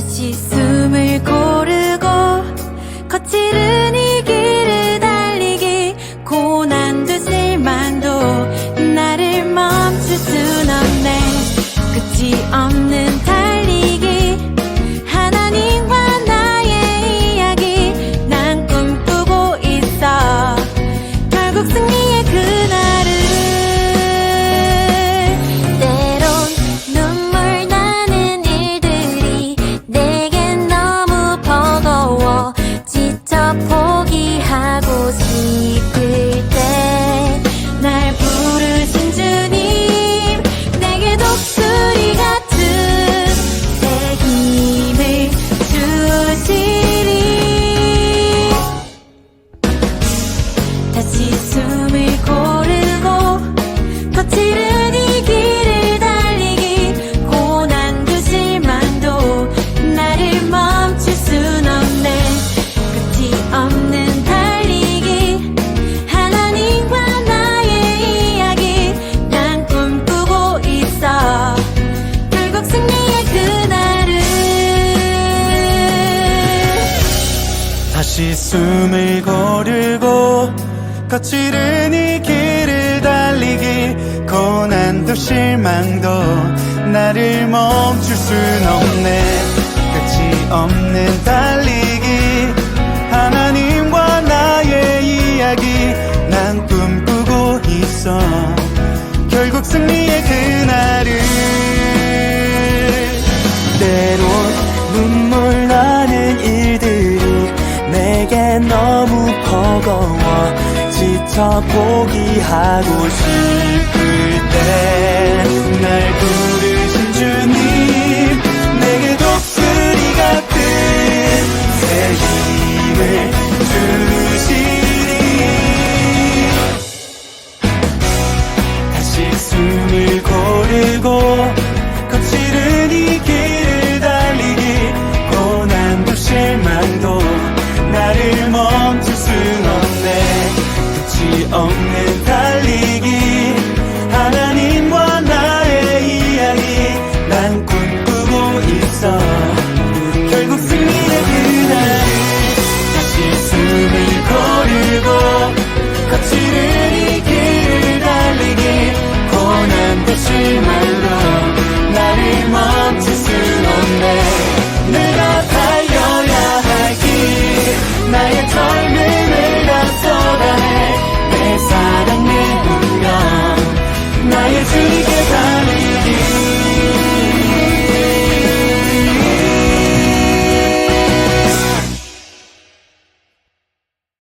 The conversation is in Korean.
다시 숨을 고르고 거칠은 이 길을 달리기 고난도 실망도 나를 멈출 순 없네. 끝이 없는 다시 숨을 고르고 거칠은 이 길을 달리기 고난도 실망도 나를 멈출 순 없네. 끝이 없는 달리기. 하나님과 나의 이야기. 난 꿈꾸고 있어. 결국 승리의 그날을 때론 눈물 나는 일들이 내게 너무 버거워. 지쳐 포기하고 싶을 길을 달리기 고난도 실망도 나를 멈출 순 없네. 끝이 없는 달리기 하나님과 나의 이야기 난 꿈꾸고 있어